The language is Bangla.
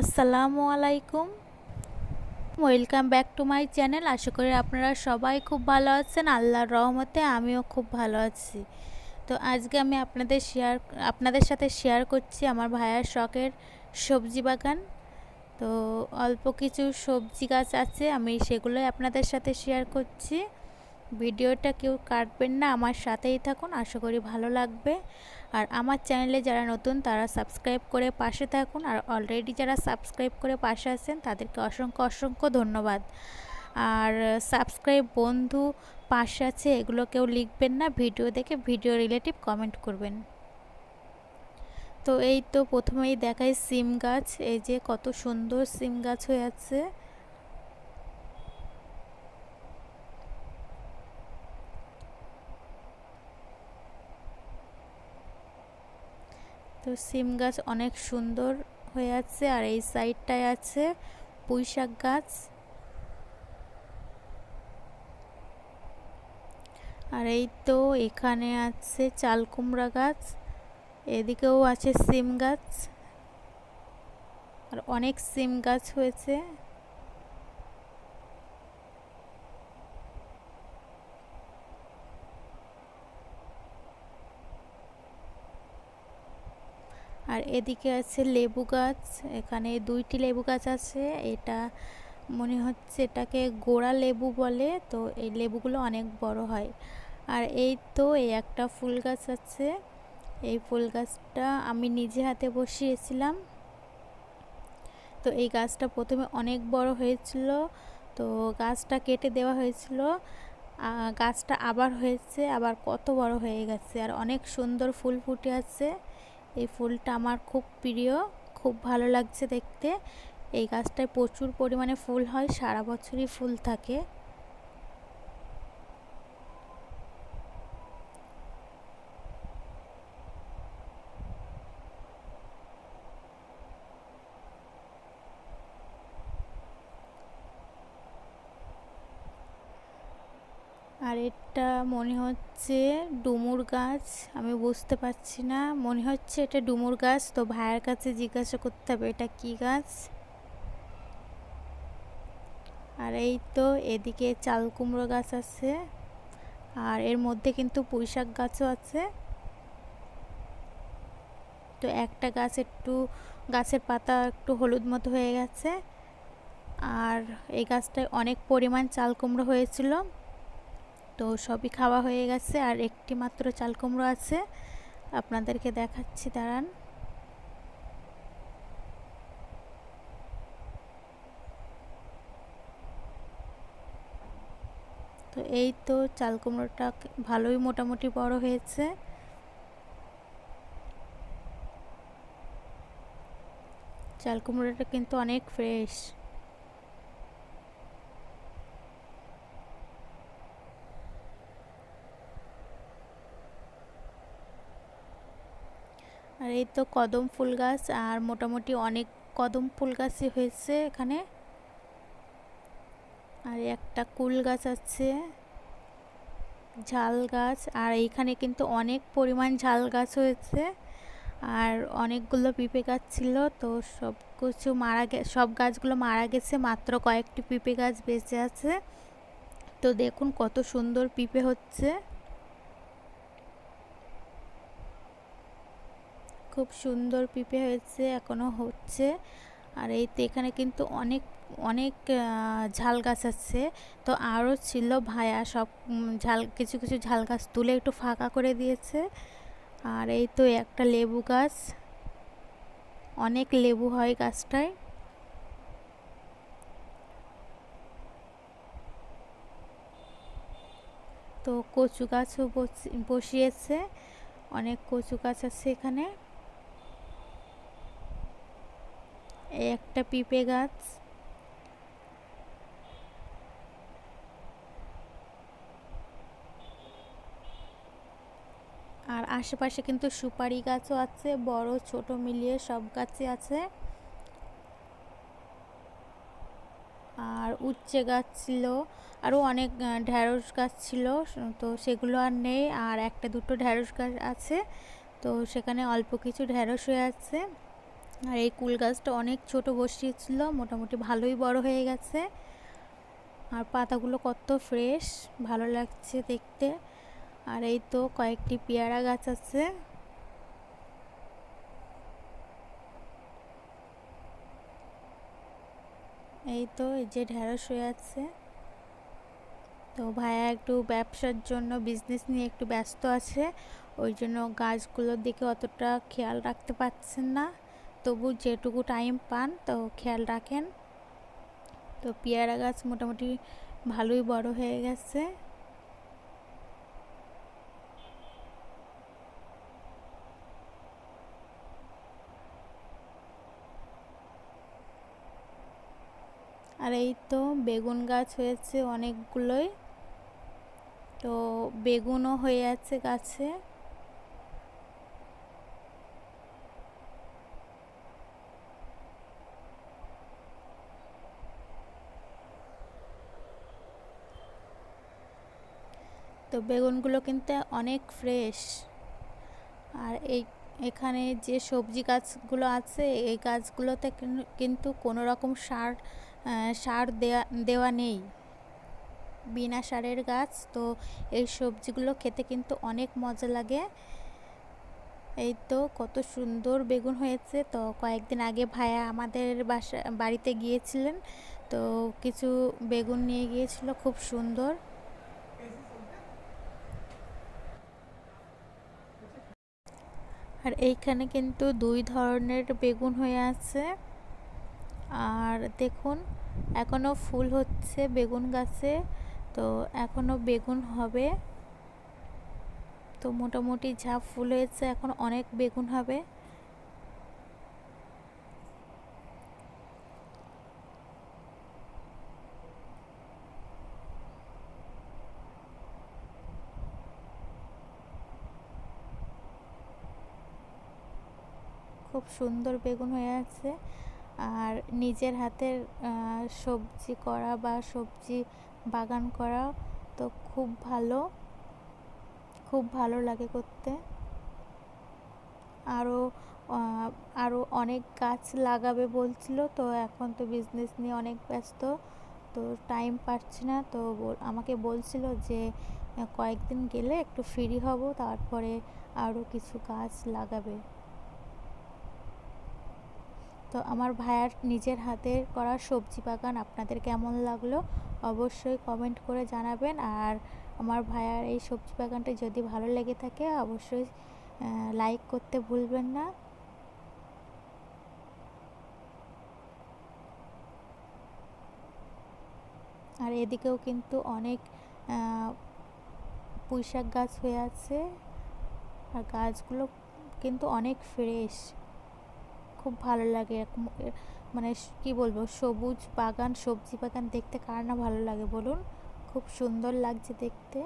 আসসালামু আলাইকুম। Welcome back to my channel আশা করি আপনারা সবাই খুব ভালো আছেন। আল্লাহর রহমতে আমিও খুব ভালো আছি। তো আজকে আমি আপনাদের শেয়ার আপনাদের সাথে শেয়ার করছি আমার ভাইয়ার শখের সবজি বাগান। তো অল্প কিছু সবজি গাছ আছে, আমি সেগুলোই আপনাদের সাথে শেয়ার করছি। ভিডিওটা কেউ কাটবেন না, আমার সাথেই থাকুন। আশা করি ভালো লাগবে। আর আমার চ্যানেলে যারা নতুন, তারা সাবস্ক্রাইব করে পাশে থাকুন আর অলরেডি যারা সাবস্ক্রাইব করে পাশে আছেন, তাদেরকে অসংখ্য অসংখ্য ধন্যবাদ। আর সাবস্ক্রাইব বন্ধু পাশে আছে, এগুলো কেউ লিখবেন না, ভিডিও দেখে ভিডিও রিলেটিভ কমেন্ট করবেন। তো এই তো প্রথমেই দেখাই সিম গাছ, এই যে কত সুন্দর সিম গাছ হয়ে আছে। তো সিম গাছ অনেক সুন্দর হয়ে আছে আর এই সাইডটায় আছে পুঁই শাক গাছ। আর এই তো এখানে আছে চাল কুমড়া গাছ, এদিকেও আছে সিম গাছ। আর অনেক সিম গাছ হয়েছে। আর এদিকে আছে লেবু গাছ, এখানে দুইটি লেবু গাছ আছে। এটা মনে হচ্ছে এটাকে গোড়া লেবু বলে, তো এই লেবুগুলো অনেক বড় হয়। আর এই তো এই একটা ফুল গাছ আছে। এই ফুল গাছটা আমি নিজে হাতে বসিয়েছিলাম। তো এই গাছটা প্রথমে অনেক বড় হয়েছিল, তো গাছটা কেটে দেওয়া হয়েছিল। গাছটা আবার হয়েছে, আবার কত বড় হয়ে গেছে। আর অনেক সুন্দর ফুল ফুটে আছে। এই ফুলটা আমার খুব প্রিয়, খুব ভালো লাগছে দেখতে। এই গাছটায় প্রচুর পরিমাণে ফুল হয়, সারা বছরই ফুল থাকে। এটা মনে হচ্ছে ডুমুর গাছ, আমি বুঝতে পারছি না। মনে হচ্ছে এটা ডুমুর গাছ, তো ভাইয়ের কাছে জিজ্ঞাসা করতে হবে, এটা কি গাছ? আর এই তো এদিকে চাল কুমড়ো গাছ আছে, আর এর মধ্যে কিন্তু পুঁইশাক গাছও আছে। তো একটা গাছ একটু, গাছের পাতা একটু হলুদ মতো হয়ে গেছে, আর এই গাছটায় অনেক পরিমাণ চাল কুমড়ো হয়েছিল। তো সবই খাওয়া হয়ে গেছে আর একটি মাত্র চাল কুমড়ো আছে। আপনাদেরকে দেখাচ্ছি, দাঁড়ান। তো এই তো চাল কুমড়োটা ভালোই মোটামুটি বড় হয়েছে। চাল কুমড়োটা কিন্তু অনেক ফ্রেশ আর এই তো কদম ফুল গাছ আর মোটামুটি অনেক কদম ফুল গাছই হয়েছে এখানে। আর একটা কুল গাছ আছে, ঝাল গাছ, আর এইখানে কিন্তু অনেক পরিমাণ ঝাল গাছ হয়েছে। আর অনেকগুলো পিঁপে গাছ ছিল, তো সব কিছু মারা গে, সব গাছগুলো মারা গেছে, মাত্র কয়েকটি পিঁপে গাছ বেঁচে আছে। তো দেখুন কত সুন্দর পিঁপে হচ্ছে। খুব সুন্দর পিঁপে হয়েছে এখনও হচ্ছে। আর এই তো এখানে কিন্তু অনেক অনেক ঝাল গাছ আছে। তো আরও ছিল ভায়া সব ঝাল, কিছু কিছু ঝাল গাছ তুলে একটু ফাঁকা করে দিয়েছে। আর এই তো একটা লেবু গাছ। অনেক লেবু হয় গাছটায়। তো কচু গাছও বসিয়েছে। অনেক কচু গাছ আছে এখানে। এই একটা পিঁপে গাছ। আর আশেপাশে কিন্তু সুপারি গাছও আছে, বড়, ছোট মিলিয়ে সব গাছই আছে। আর উচ্ছে গাছ ছিল, আরও অনেক ঢ্যাঁড়স গাছ ছিল, তো সেগুলো আর নেই। আর একটা দুটো ঢ্যাঁড়স গাছ আছে, তো সেখানে অল্প কিছু ঢ্যাঁড়স হয়ে আছে। আর এই কুল গাছটা অনেক ছোট বসিয়েছিল, মোটামুটি ভালোই বড় হয়ে গেছে। আর পাতাগুলো কত ফ্রেশ, ভালো লাগছে দেখতে। আর এই তো কয়েকটি পেয়ারা গাছ আছে। এই তো এই যে ঢেঁড়স হয়ে আছে। তো ভাইয়া একটু ব্যবসার জন্য বিজনেস নিয়ে একটু ব্যস্ত আছে, ওই জন্য গাছগুলোর দিকে অতটা খেয়াল রাখতে পারছেন না। তবু যেটুকু টাইম পান, তো খেয়াল রাখেন। তো পেয়ারা গাছ মোটামুটি ভালোই বড় হয়ে গেছে। আর এই তো বেগুন গাছ হয়েছে অনেকগুলোই। তো বেগুনও হয়ে আছে গাছে। বেগুনগুলো কিন্তু অনেক ফ্রেশ আর এই, এখানে যে সবজি গাছগুলো আছে, এই গাছগুলোতে কিন্তু কোনো রকম সার সার দেওয়া দেওয়া নেই। বিনা সারের গাছ, তো এই সবজিগুলো খেতে কিন্তু অনেক মজা লাগে। এই তো কত সুন্দর বেগুন হয়েছে। তো কয়েকদিন আগে ভাইয়া আমাদের বাসা, বাড়িতে গিয়েছিলেন, তো কিছু বেগুন নিয়ে গিয়েছিল, খুব সুন্দর। আর এইখানে কিন্তু দুই ধরনের বেগুন হয়ে আছে। আর দেখুন এখনও ফুল হচ্ছে বেগুন গাছে, তো এখনও বেগুন হবে। তো মোটামুটি যা ফুল হয়েছে, এখন অনেক বেগুন হবে। খুব সুন্দর বেগুন হয়ে আছে। আর নিজের হাতের সবজি করা বা সবজি বাগান করা তো খুব ভালো। খুব ভালো লাগে করতে। আরও আরও অনেক গাছ লাগাবে বলছিল, তো এখন তো বিজনেস নিয়ে অনেক ব্যস্ত, তো টাইম পাচ্ছি না। তো আমাকে বলছিল যে, কয়েকদিন গেলে একটু ফ্রি হব, তারপরে আরও কিছু গাছ লাগাবে। তো আমার ভাইয়ার নিজের হাতের করা সবজি বাগান আপনাদের কেমন লাগল অবশ্যই কমেন্ট করে জানাবেন। আর আমার ভাইয়ার এই সবজি বাগানটা যদি ভালো লেগে থাকে অবশ্যই লাইক করতে ভুলবেন না। আর এদিকেও কিন্তু অনেক পুঁইশাক গাছ হয়ে আছে। আর গাছগুলো কিন্তু অনেক ফ্রেশ খুব ভালো লাগে, এরকম মানে কি বলব, সবুজ বাগান, সবজি বাগান দেখতে কার না ভালো লাগে বলুন? খুব সুন্দর লাগছে দেখতে।